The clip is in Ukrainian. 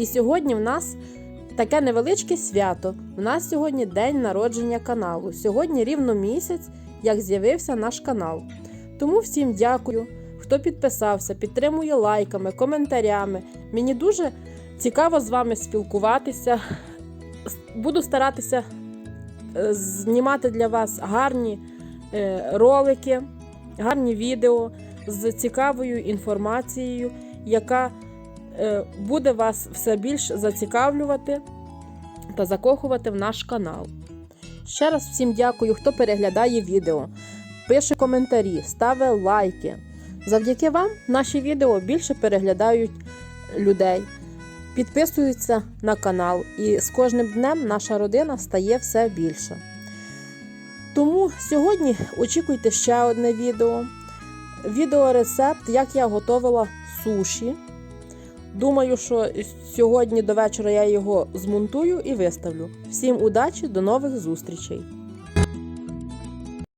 І сьогодні в нас таке невеличке свято. У нас сьогодні день народження каналу. Сьогодні рівно місяць, як з'явився наш канал. Тому всім дякую, хто підписався, підтримує лайками, коментарями. Мені дуже цікаво з вами спілкуватися. Буду старатися е, знімати для вас гарні е, ролики, гарні відео з цікавою інформацією, яка буде вас все більш зацікавлювати та закохувати в наш канал. Ще раз всім дякую, хто переглядає відео, пише коментарі, ставить лайки. Завдяки вам наші відео більше переглядають людей, підписуються на канал, і з кожним днем наша родина стає все більше. Тому сьогодні очікуйте ще одне відео. Відеорецепт, як я готувала суші. Думаю, що сьогодні до вечора я його змонтую і виставлю. Всім удачі, до нових зустрічей!